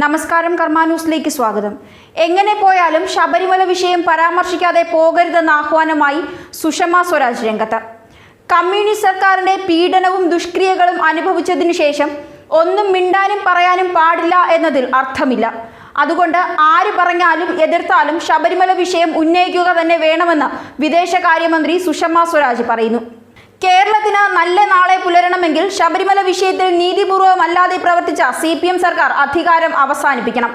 നമസ്കാരം കർമ്മ ന്യൂസിലേക്ക് സ്വാഗതം. എങ്ങനെ പോയാലും ശബരിമല വിഷയം പരാമർശിക്കാതെ പോകരുതെന്ന ആഹ്വാനമായി സുഷമ സ്വരാജ് രംഗത്ത്. കമ്മ്യൂണിസ്റ്റ് സർക്കാരിന്റെ പീഡനവും ദുഷ്ക്രിയകളും അനുഭവിച്ചതിനു ശേഷം ഒന്നും മിണ്ടാനും പറയാനും പാടില്ല എന്നതിൽ അർത്ഥമില്ല. അതുകൊണ്ട് ആര് പറഞ്ഞാലും എതിർത്താലും ശബരിമല വിഷയം ഉന്നയിക്കുക തന്നെ വേണമെന്ന് വിദേശകാര്യമന്ത്രി സുഷമ സ്വരാജ് പറയുന്നു. കേരളത്തിന് നല്ല നാളെ പുലരണമെങ്കിൽ ശബരിമല വിഷയത്തിൽ നീതിപൂർവമല്ലാതെ പ്രവർത്തിച്ച സി പി എം സർക്കാർ അധികാരം അവസാനിപ്പിക്കണം.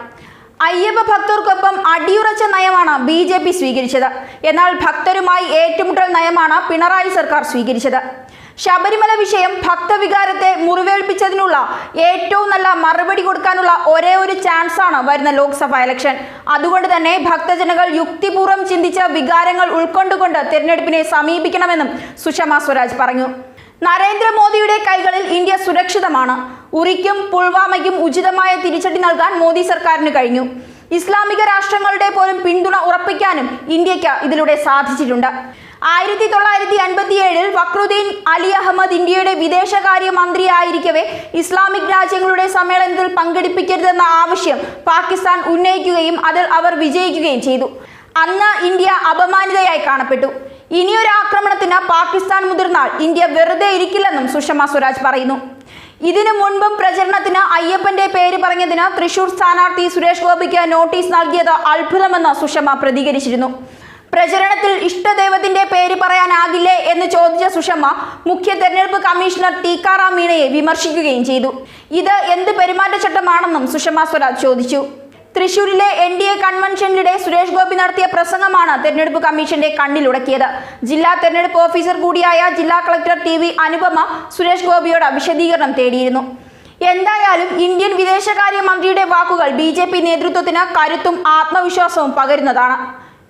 അയ്യപ്പ ഭക്തർക്കൊപ്പം അടിയുറച്ച നയമാണ് ബി ജെ പി സ്വീകരിച്ചത്. എന്നാൽ ഭക്തരുമായി ഏറ്റുമുട്ടൽ നയമാണ് പിണറായി സർക്കാർ സ്വീകരിച്ചത്. ശബരിമല വിഷയം ഭക്തവികാരത്തെ മുറിവേൽപ്പിച്ചതിനുള്ള ഏറ്റവും നല്ല മറുപടി കൊടുക്കാനുള്ള ഒരേ ഒരു ചാൻസ് ആണ് വരുന്ന ലോക്സഭാ ഇലക്ഷൻ അതുകൊണ്ട് തന്നെ ഭക്തജനങ്ങൾ യുക്തിപൂർവം ചിന്തിച്ച വികാരങ്ങൾ ഉൾക്കൊണ്ടുകൊണ്ട് തിരഞ്ഞെടുപ്പിനെ സമീപിക്കണമെന്നും സുഷമ സ്വരാജ് പറഞ്ഞു. നരേന്ദ്രമോദിയുടെ കൈകളിൽ ഇന്ത്യ സുരക്ഷിതമാണ്. ഉറിക്കും പുൽവാമയ്ക്കും ഉചിതമായ തിരിച്ചടി നൽകാൻ മോദി സർക്കാരിന് കഴിഞ്ഞു. ഇസ്ലാമിക രാഷ്ട്രങ്ങളുടെ പോലും പിന്തുണ ഉറപ്പിക്കാനും ഇന്ത്യയ്ക്ക് ഇതിലൂടെ സാധിച്ചിട്ടുണ്ട്. ആയിരത്തി തൊള്ളായിരത്തി അൻപത്തിയേഴിൽ ഫക്രുദ്ദീൻ അലി അഹമ്മദ് ഇന്ത്യയുടെ വിദേശകാര്യ മന്ത്രിയായിരിക്കവേ ഇസ്ലാമിക് രാജ്യങ്ങളുടെ സമ്മേളനത്തിൽ പങ്കെടുപ്പിക്കരുതെന്ന ആവശ്യം പാകിസ്ഥാൻ ഉന്നയിക്കുകയും അതിൽ അവർ വിജയിക്കുകയും ചെയ്തു. അന്ന് ഇന്ത്യ അപമാനിതയായി കാണപ്പെട്ടു. ഇനിയൊരു ആക്രമണത്തിന് പാകിസ്ഥാൻ മുതിർന്നാൽ ഇന്ത്യ വെറുതെ ഇരിക്കില്ലെന്നും സുഷമ സ്വരാജ് പറയുന്നു. ഇതിനു മുൻപും പ്രചരണത്തിന് അയ്യപ്പന്റെ പേര് പറഞ്ഞതിന് തൃശൂർ സ്ഥാനാർത്ഥി സുരേഷ് ഗോപിക്ക് നോട്ടീസ് നൽകിയത് അത്ഭുതമെന്ന് സുഷമ പ്രതികരിച്ചിരുന്നു. പ്രചരണത്തിൽ ഇഷ്ടദൈവത്തിന്റെ പേര് പറയാനാകില്ലേ എന്ന് ചോദിച്ച സുഷമ മുഖ്യ തെരഞ്ഞെടുപ്പ് കമ്മീഷണർ ടീക്കാറാം മീണയെ വിമർശിക്കുകയും ചെയ്തു. ഇത് എന്ത് പെരുമാറ്റച്ചട്ടമാണെന്നും സുഷമ സ്വരാജ് ചോദിച്ചു. തൃശൂരിലെ എൻ ഡി എ കൺവെൻഷനിലൂടെ സുരേഷ് ഗോപി നടത്തിയ പ്രസംഗമാണ് തെരഞ്ഞെടുപ്പ് കമ്മീഷന്റെ കണ്ണിലുടക്കിയത്. ജില്ലാ തെരഞ്ഞെടുപ്പ് ഓഫീസർ കൂടിയായ ജില്ലാ collector T V Anupama Suresh ഗോപിയോട് വിശദീകരണം തേടിയിരുന്നു. എന്തായാലും ഇന്ത്യൻ വിദേശകാര്യ മന്ത്രിയുടെ വാക്കുകൾ ബി നേതൃത്വത്തിന് കരുത്തും ആത്മവിശ്വാസവും പകരുന്നതാണ്.